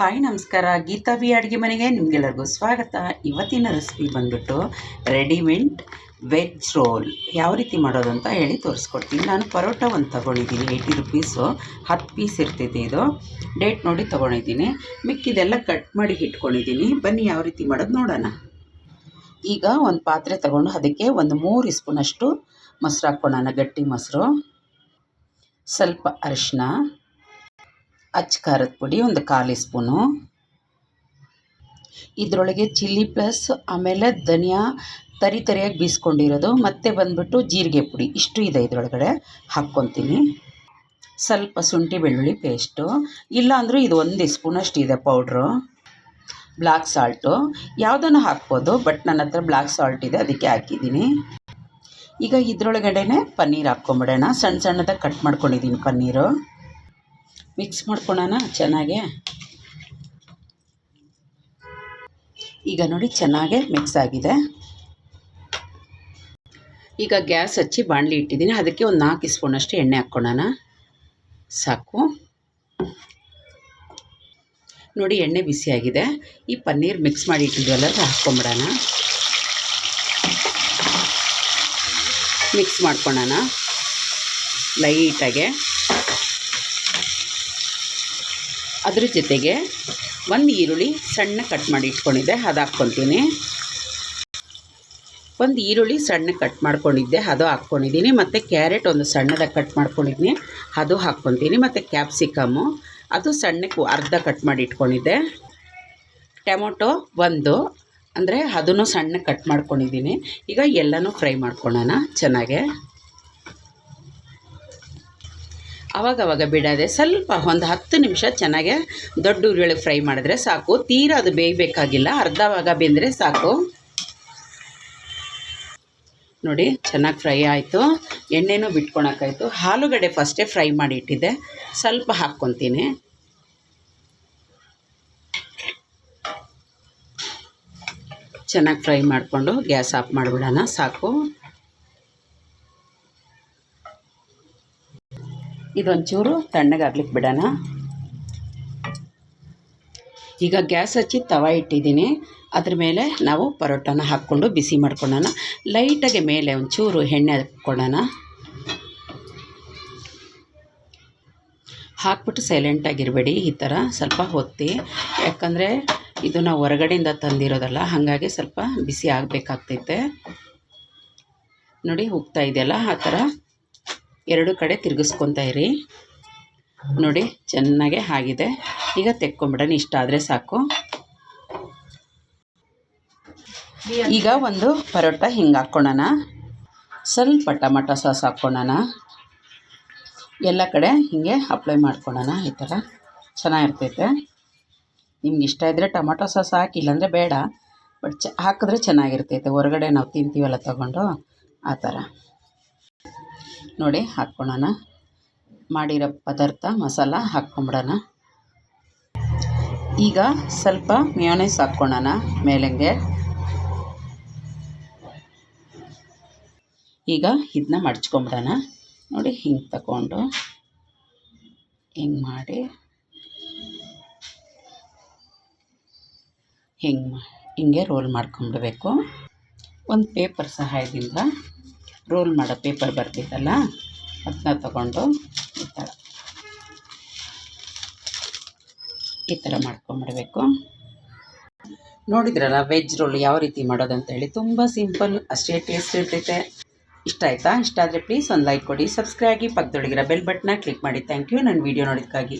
Hi, ನಮಸ್ಕಾರ. Geetha V ಅಡುಗೆ ಮನೆಗೆ ನಿಮಗೆಲ್ಲರಿಗೂ ಸ್ವಾಗತ. ಇವತ್ತಿನ ರೆಸಿಪಿ ಬಂದುಬಿಟ್ಟು ರೆಡಿಮೇಡ್ ವೆಜ್ ರೋಲ್ ಯಾವ ರೀತಿ ಮಾಡೋದು ಅಂತ ಹೇಳಿ ತೋರಿಸ್ಕೊಡ್ತೀನಿ. ನಾನು ಪರೋಟ ಒಂದು ತೊಗೊಂಡಿದ್ದೀನಿ ಏಯ್ಟಿ ರುಪೀಸು ಹತ್ತು ಪೀಸ್ ಇರ್ತೈತೆ ಇದು. ಡೇಟ್ ನೋಡಿ ತೊಗೊಂಡಿದ್ದೀನಿ. ಮಿಕ್ಕಿದೆಲ್ಲ ಕಟ್ ಮಾಡಿ ಇಟ್ಕೊಂಡಿದ್ದೀನಿ. ಬನ್ನಿ ಯಾವ ರೀತಿ ಮಾಡೋದು ನೋಡೋಣ. ಈಗ ಒಂದು ಪಾತ್ರೆ ತಗೊಂಡು ಅದಕ್ಕೆ ಒಂದು ಮೂರು ಸ್ಪೂನಷ್ಟು ಮೊಸರು ಹಾಕ್ಕೊಳ್ಳೋಣ. ಗಟ್ಟಿ ಮೊಸರು. ಸ್ವಲ್ಪ ಅರಿಶಿನ ಅಚ್ಚ ಖಾರದ ಪುಡಿ, ಒಂದು ಕಾಲು ಸ್ಪೂನು. ಇದರೊಳಗೆ ಚಿಲ್ಲಿ ಪ್ಲಸ್ ಆಮೇಲೆ ಧನಿಯಾ ತರಿ ತರಿಯಾಗಿ ಬೀಸ್ಕೊಂಡಿರೋದು. ಮತ್ತೆ ಬಂದ್ಬಿಟ್ಟು ಜೀರಿಗೆ ಪುಡಿ. ಇಷ್ಟು ಇದೆ ಇದರೊಳಗಡೆ. ಹಾಕ್ಕೊತೀನಿ. ಸ್ವಲ್ಪ ಶುಂಠಿ ಬೆಳ್ಳುಳ್ಳಿ ಪೇಸ್ಟು. ಇಲ್ಲ ಅಂದರೂ ಇದು ಒಂದು ಸ್ಪೂನಷ್ಟು ಇದೆ ಪೌಡ್ರು. Black salt. ಯಾವುದನ್ನು ಹಾಕ್ಬೋದು, ಬಟ್ ನನ್ನ ಹತ್ರ ಬ್ಲ್ಯಾಕ್ ಸಾಲ್ಟ್ ಇದೆ, ಅದಕ್ಕೆ ಹಾಕಿದ್ದೀನಿ. ಈಗ ಇದರೊಳಗಡೆನೆ ಪನ್ನೀರ್ ಹಾಕ್ಕೊಂಬಿಡೋಣ. ಸಣ್ಣ ಸಣ್ಣದಾಗಿ ಕಟ್ ಮಾಡ್ಕೊಂಡಿದ್ದೀನಿ ಪನ್ನೀರು. ಮಿಕ್ಸ್ ಮಾಡ್ಕೊಳ್ಳೋಣ ಚೆನ್ನಾಗೆ. ಈಗ ನೋಡಿ ಚೆನ್ನಾಗೆ ಮಿಕ್ಸ್ ಆಗಿದೆ. ಈಗ ಗ್ಯಾಸ್ ಹಚ್ಚಿ ಬಾಣಲಿ ಇಟ್ಟಿದ್ದೀನಿ. ಅದಕ್ಕೆ ಒಂದು ನಾಲ್ಕು ಸ್ಪೂನಷ್ಟು ಎಣ್ಣೆ ಹಾಕ್ಕೊಳ್ಳೋಣ ಸಾಕು. ನೋಡಿ ಎಣ್ಣೆ ಬಿಸಿಯಾಗಿದೆ ಈ ಪನ್ನೀರ್ ಮಿಕ್ಸ್ ಮಾಡಿ ಇಟ್ಟಿದ್ವಲ್ಲ ಅದು ಹಾಕ್ಕೊಂಬಿಡೋಣ. ಮಿಕ್ಸ್ ಮಾಡ್ಕೊಳ್ಳೋಣ ಲೈಟಾಗೆ ಅದ್ರ ಜೊತೆಗೆ ಒಂದು ಈರುಳ್ಳಿ ಸಣ್ಣ ಕಟ್ ಮಾಡಿ ಇಟ್ಕೊಂಡಿದ್ದೆ, ಅದು ಹಾಕ್ಕೊತೀನಿ. ಒಂದು ಈರುಳ್ಳಿ ಸಣ್ಣ ಕಟ್ ಮಾಡ್ಕೊಂಡಿದ್ದೆ, ಅದು ಹಾಕ್ಕೊಂಡಿದ್ದೀನಿ ಮತ್ತು ಕ್ಯಾರೆಟ್ ಒಂದು ಸಣ್ಣದಾಗಿ ಕಟ್ ಮಾಡ್ಕೊಂಡಿದ್ದೀನಿ ಅದು ಹಾಕ್ಕೊತೀನಿ. ಮತ್ತು ಕ್ಯಾಪ್ಸಿಕಮ್ಮು ಅದು ಸಣ್ಣಕ್ಕೆ ಅರ್ಧ ಕಟ್ ಮಾಡಿ ಇಟ್ಕೊಂಡಿದ್ದೆ. ಟೊಮೊಟೊ ಒಂದು, ಅಂದರೆ ಅದನ್ನು ಸಣ್ಣ ಕಟ್ ಮಾಡ್ಕೊಂಡಿದ್ದೀನಿ ಈಗ ಎಲ್ಲನೂ ಫ್ರೈ ಮಾಡ್ಕೊಳ್ಳೋಣ ಚೆನ್ನಾಗೆ. ಅವಾಗವಾಗ ಬಿಡದೆ ಸ್ವಲ್ಪ ಒಂದು ಹತ್ತು ನಿಮಿಷ ಚೆನ್ನಾಗೆ ದೊಡ್ಡ ಉರಿಯೊಳಗೆ ಫ್ರೈ ಮಾಡಿದ್ರೆ ಸಾಕು. ತೀರಾ ಅದು ಬೇಯಬೇಕಾಗಿಲ್ಲ. ಅರ್ಧ ಭಾಗ ಬೆಂದರೆ ಸಾಕು. ನೋಡಿ, ಚೆನ್ನಾಗಿ ಫ್ರೈ ಆಯಿತು. ಎಣ್ಣೆನೂ ಬಿಟ್ಕೊಳಕ್ಕಾಯ್ತು. ಆಲೂಗಡ್ಡೆ ಫಸ್ಟೇ ಫ್ರೈ ಮಾಡಿ ಇಟ್ಟಿದ್ದೆ. ಸ್ವಲ್ಪ ಹಾಕ್ಕೊತೀನಿ. ಚೆನ್ನಾಗಿ ಫ್ರೈ ಮಾಡಿಕೊಂಡು ಗ್ಯಾಸ್ ಆಫ್ ಮಾಡಿಬಿಡೋಣ. ಸಾಕು. ಇದೊಂಚೂರು ತಣ್ಣಗಾಗ್ಲಿಕ್ಕೆ ಬಿಡೋಣ. ಈಗ ಗ್ಯಾಸ್ ಹಚ್ಚಿ ತವ ಇಟ್ಟಿದ್ದೀನಿ. ಅದ್ರ ಮೇಲೆ ನಾವು ಪರೋಟನ ಹಾಕ್ಕೊಂಡು ಬಿಸಿ ಮಾಡ್ಕೊಳ್ಳೋಣ. ಲೈಟಾಗಿ ಮೇಲೆ ಒಂಚೂರು ಎಣ್ಣೆ ಹಾಕ್ಕೊಳ್ಳೋಣ. ಹಾಕ್ಬಿಟ್ಟು ಸೈಲೆಂಟಾಗಿರಬೇಡಿ ಈ ಥರ ಸ್ವಲ್ಪ ಹೊತ್ತಿ. ಯಾಕಂದರೆ ಇದು ನಾವು ಹೊರಗಡೆಯಿಂದ ತಂದಿರೋದಲ್ಲ, ಹಾಗಾಗಿ ಸ್ವಲ್ಪ ಬಿಸಿ ಆಗಬೇಕಾಗ್ತೈತೆ. ನೋಡಿ ಹೋಗ್ತಾ ಇದೆಯಲ್ಲ, ಆ ಥರ ಎರಡು ಕಡೆ ತಿರುಗಿಸ್ಕೊತಾ ಇರಿ. ನೋಡಿ, ಚೆನ್ನಾಗೆ ಆಗಿದೆ. ಈಗ ತೆಕ್ಕೊಂಬಿಡೋಣ, ಇಷ್ಟ ಆದರೆ ಸಾಕು. ಈಗ ಒಂದು ಪರೋಟ ಹಿಂಗೆ ಹಾಕ್ಕೊಳ್ಳೋಣ ಸ್ವಲ್ಪ ಟೊಮಟೊ ಸಾಸ್ ಹಾಕ್ಕೊಳ್ಳೋಣ ಎಲ್ಲ ಕಡೆ ಹೀಗೆ ಅಪ್ಲೈ ಮಾಡ್ಕೊಳ್ಳೋಣ ಈ ಥರ. ಚೆನ್ನಾಗಿರ್ತೈತೆ. ನಿಮ್ಗೆ ಇಷ್ಟ ಇದ್ದರೆ ಟೊಮಟೊ ಸಾಸ್ ಹಾಕಿ, ಇಲ್ಲಾಂದರೆ ಬೇಡ. ಬಟ್ ಚ ಹಾಕಿದ್ರೆ ಚೆನ್ನಾಗಿರ್ತೈತೆ. ಹೊರಗಡೆ ನಾವು ತಿಂತೀವಲ್ಲ ತಗೊಂಡು, ಆ ಥರ. ನೋಡಿ ಹಾಕ್ಕೊಳ್ಳೋಣ. ಮಾಡಿರೋ ಪದಾರ್ಥ, ಮಸಾಲ ಹಾಕ್ಕೊಂಬಿಡೋಣ. ಈಗ ಸ್ವಲ್ಪ ಮಿಯೋನೇಸ್ ಹಾಕ್ಕೊಳ್ಳೋಣ ಮೇಲಂಗೆ. ಈಗ ಇದನ್ನ ಮಡ್ಚ್ಕೊಂಬಿಡೋಣ. ನೋಡಿ ಹಿಂಗೆ ತಗೊಂಡು. ಹಿಂಗೆ ಮಾಡಿ. ಹಿಂಗೆ ಹಿಂಗೆ ರೋಲ್ ಮಾಡ್ಕೊಂಬಿಡ್ಬೇಕು. ಒಂದು ಪೇಪರ್ ಸಹಾಯದಿಂದ. ರೋಲ್ ಮಾಡೋ ಪೇಪರ್ ಬರ್ತಿತ್ತಲ್ಲ ಅದನ್ನ ತಗೊಂಡು ಈ ಥರ ಈ ಥರ ಮಾಡ್ಕೊಂಬಿಡಬೇಕು. ನೋಡಿದ್ರಲ್ಲ ವೆಜ್ ರೋಲ್ ಯಾವ ರೀತಿ ಮಾಡೋದಂತೇಳಿ ತುಂಬ ಸಿಂಪಲ್ ಅಷ್ಟೇ ಟೇಸ್ಟ್ ಇರ್ತೈತೆ. ಇಷ್ಟ ಆಯಿತಾ? ಇಷ್ಟ ಆದರೆ ಪ್ಲೀಸ್ ಒಂದು ಲೈಕ್ ಕೊಡಿ ಸಬ್ಸ್ಕ್ರೈಬ್ ಆಗಿ ಪಕ್ಕದೊಳಗಿರೋ ಬೆಲ್ ಬಟ್ನ ಕ್ಲಿಕ್ ಮಾಡಿ. ಥ್ಯಾಂಕ್ ಯು ನನ್ನ ವೀಡಿಯೋ ನೋಡೋದಕ್ಕಾಗಿ